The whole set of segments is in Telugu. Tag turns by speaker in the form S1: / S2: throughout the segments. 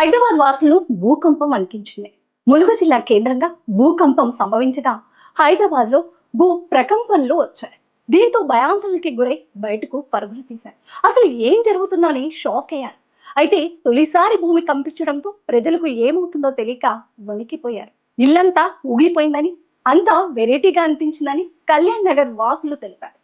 S1: హైదరాబాద్ వాసులు భూకంపం అనిపించింది. ములుగు జిల్లా కేంద్రంగా భూకంపం సంభవించగా హైదరాబాద్లో భూ ప్రకంపనలు వచ్చాయి. దీంతో భయాంతులకి గురై బయటకు పరుగులు తీశారు అసలు ఏం జరుగుతుందని షాక్ అయ్యారు. అయితే తొలిసారి భూమి కంపించడంతో ప్రజలకు ఏమవుతుందో తెలియక వణికిపోయారు. ఇల్లంతా ఊగిపోయిందని అంతా వెరైటీగా అనిపించిందని కళ్యాణ్ నగర్ వాసులు తెలిపారు.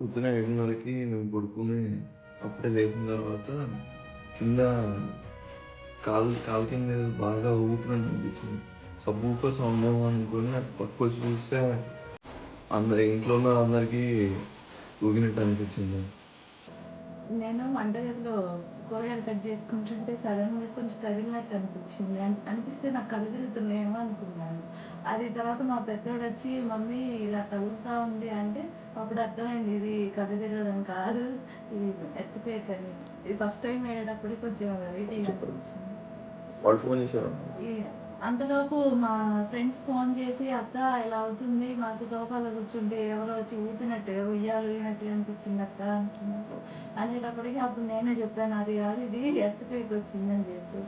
S2: పొద్దున ఏడున్నరకి మేము పడుకుని అప్పుడే లేచిన తర్వాత కింద కాలు కాలు కింద ఏదో బాగా ఊగుతున్నట్టు అనిపించింది. సబ్ ఊపర్ సౌండ్ ఏమో అనుకుని పక్కకు పక్క వచ్చి చూస్తే అందరి ఇంట్లో ఉన్న అందరికీ ఊగినట్టు అనిపించింది.
S3: నేను వంటగదిలో కూరగాయలు కట్ చేసుకుంటుంటే సడన్గా కొంచెం కదిలినట్టు అనిపించింది. అన్- అనిపిస్తే నాకు కళ్ళు తిరుగుతున్నాయేమో అనుకున్నాను. అది తర్వాత మా పెద్దోడు వచ్చి మమ్మీ ఇలా తగులుతా ఉంది అంటే అప్పుడు అర్థమైంది ఇది కళ్ళు తిరగడం కాదు ఇది ఎత్తిపోయేకని ఇది ఫస్ట్ టైం వేయడప్పుడు కొంచెం వెరైటీగా అనిపించింది.
S2: వాళ్ళు ఫోన్ చేశారు?
S3: అంతలోపు మా ఫ్రెండ్స్ ఫోన్ చేసి అక్క ఇలా అవుతుంది మాకు సోఫాలో కూర్చుంటే ఎవరో వచ్చి ఊపినట్టు ఉయ్యాలు ఊగినట్టు అనిపించింది అక్క అంటున్నారు. అనేటప్పటికి అప్పుడు నేనే చెప్పాను అది కాదు ఇది ఎత్తుపైకి వచ్చిందని చెప్పి.